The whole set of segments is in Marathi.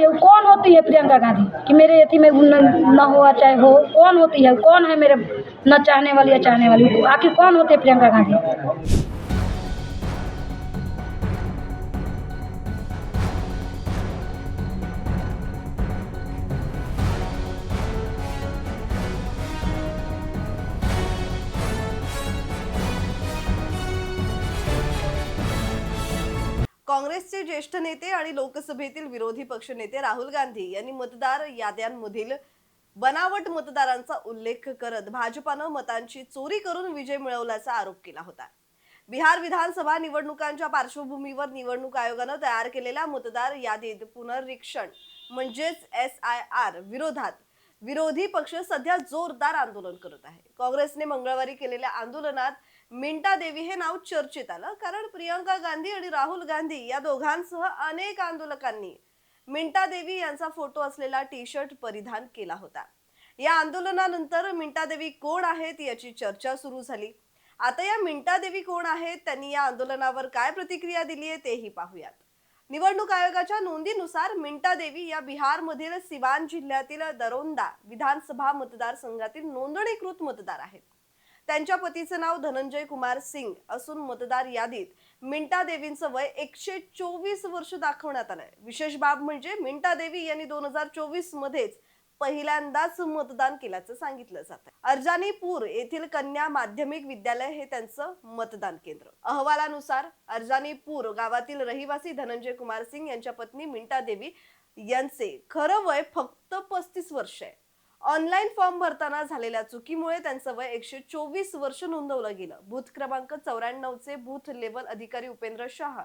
है कौन होती है प्रियंका गांधी? कि मेरे यति में न, न हुआ चाहे हो कौन होती है? कौन है मेरे न चाहने वाली या चाहने वाली? आखिर कौन होती है प्रियंका गांधी? काँग्रेसचे ज्येष्ठ नेते आणि लोकसभेतील विरोधी पक्षनेते राहुल गांधी यांनी मतदार याद्यांमधील बनावट मतदारांचा उल्लेख करत भाजपानं मतांची चोरी करून विजय मिळवल्याचा आरोप केला होता. बिहार विधानसभा निवडणुकांच्या पार्श्वभूमीवर निवडणूक आयोगानं तयार केलेल्या मतदार यादीत पुनरीक्षण म्हणजेच एस आय आर विरोधात विरोधी पक्ष सध्या जोरदार आंदोलन करत आहे. काँग्रेसने मंगळवारी केलेल्या आंदोलनात मिंटा देवी हे नाव चर्चेत आलं. कारण प्रियंका गांधी आणि राहुल गांधी या दोघांसह अनेक आंदोलकांनी मिंटा देवी यांचा फोटो असलेला टी शर्ट परिधान केला होता. या आंदोलनानंतर मिंटा देवी कोण आहेत याची चर्चा सुरू झाली. आता या मिंटा देवी कोण आहेत त्यांनी या आंदोलनावर काय प्रतिक्रिया दिली आहे तेही पाहूयात. निवडणूक आयोगाच्या नोंदीनुसार मिंटा देवी या बिहारमधील सिवान जिल्ह्यातील दरोंदा विधानसभा मतदारसंघातील नोंदणीकृत मतदार आहेत. त्यांच्या पतीचं नाव धनंजय कुमार सिंग असून मतदार यादीत मिंटा देवींचं वय एकशे चोवीस वर्ष दाखवण्यात आलंय. विशेष बाब म्हणजे मिंटा देवी यांनी दोन हजार चोवीस मध्येच पहिल्यांदाच मतदान केल्याचं सांगितलं जात अर्जानीपूर येथील कन्या माध्यमिक विद्यालय हे त्यांचं मतदान केंद्र. अहवालानुसार अर्जानीपूर गावातील रहिवासी धनंजय कुमार सिंग यांच्या पत्नी मिंटा देवी यांचे खरं वय फक्त पस्तीस वर्ष आहे. ऑनलाईन फॉर्म भरताना झालेल्या चुकीमुळे त्यांचं वय एकशे चोवीस वर्ष नोंदवलं गेलं. बूथ क्रमांक चौऱ्याण्णवचे बूथ लेवल अधिकारी उपेंद्र शहा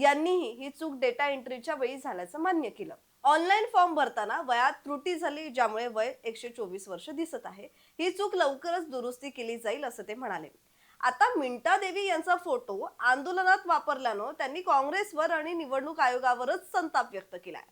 यांनीही ही चूक डेटा एंट्रीच्या वेळी झाल्याचं मान्य केलं. ऑनलाईन फॉर्म भरताना वयात त्रुटी झाली ज्यामुळे वय एकशे चोवीस वर्ष दिसत आहे. ही चूक लवकरच दुरुस्ती केली जाईल असं ते म्हणाले. आता मिंटा देवी यांचा फोटो आंदोलनात वापरल्यानं त्यांनी काँग्रेसवर आणि निवडणूक आयोगावरच संताप व्यक्त केलाय.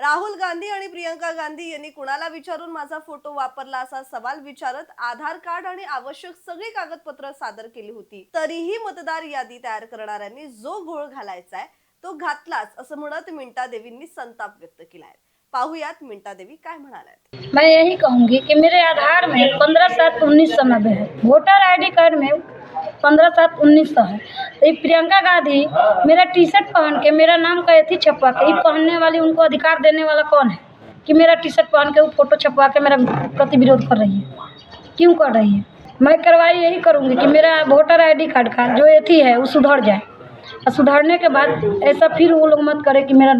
राहुल गांधी आणि प्रियंका गांधी यांनी कुणाला विचारून माझा फोटो वापरला असा सवाल विचारत आधार कार्ड आणि आवश्यक सगळी कागदपत्र सादर केली होती. तरीही मतदार यादी तयार करणाऱ्यांनी जो घोळ घालायचा आहे तो घातलाच असं म्हणत मिंटा देवींनी संताप व्यक्त केलाय. पाहुयात मिंटा देवी काय म्हणाल्या मैं यही कहूंगी कि मेरे आधार में पंद्रह सात उन्नीस सौ नब्बे है। वोटर आईडी कार्ड में पंद्रह सात उन्नीस सौ है। तो ये प्रियंका गांधी मेरा टी शर्ट पहन के मेरा नाम का अथी छपवा के। ये पहनने वाली उनको अधिकार देने वाला कौन है? कि मेरा टी शर्ट पहन के वो फ़ोटो छपवा के मेरा प्रति विरोध कर रही है। क्यों कर रही है? मैं कार्रवाई यही करूँगी कि मेरा वोटर आईडी कार्ड का जो अथी है, वो सुधर जाए। और सुधारने के बाद ऐसा फिर वो लोग मत करे कि मेरा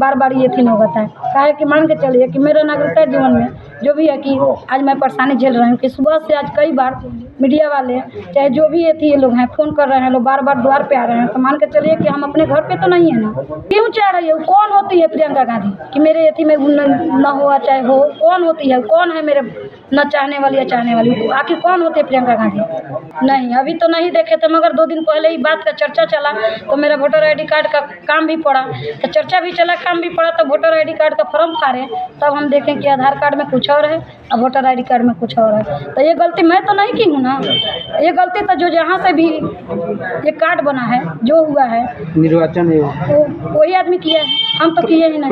बार बार ये थी होता है। काहे कि मान के चलिए कि मेरा नागरिकता जीवन में जो भी है कि आज मैं परेशानी झेल रही हूँ कि सुबह से आज कई बार मीडिया वाले चाहे जो भी ये थी ये लोग हैं फ़ोन कर रहे हैं लोग बार बार द्वार पे आ रहे हैं। तो मान के चलिए कि हम अपने घर पे तो नहीं है ना। क्यों चाह रही है? कौन होती है प्रियंका गांधी? कि मेरे अथी में न, हुआ चाहे हो कौन होती है? कौन है मेरे न चाहने वाली या चाहने वाली? आखिर कौन होती है प्रियंका गांधी? नहीं अभी तो नहीं देखे थे मगर दो दिन पहले ही बात का चर्चा चला तो मेरा वोटर आईडी कार्ड का काम भी पड़ा। तो चर्चा भी चला काम भी पड़ा तो वोटर आईडी कार्ड का फॉर्म फाड़े तब हम देखें कि आधार कार्ड में कुछ और है और वोटर आईडी कार्ड में कुछ और है। तो ये गलती मैं तो नहीं की हूँ ना। ये गलती तो जो जहाँ से भी ये कार्ड बना है जो हुआ है निर्वाचन वही आदमी किया है। हम तो किए ही नहीं।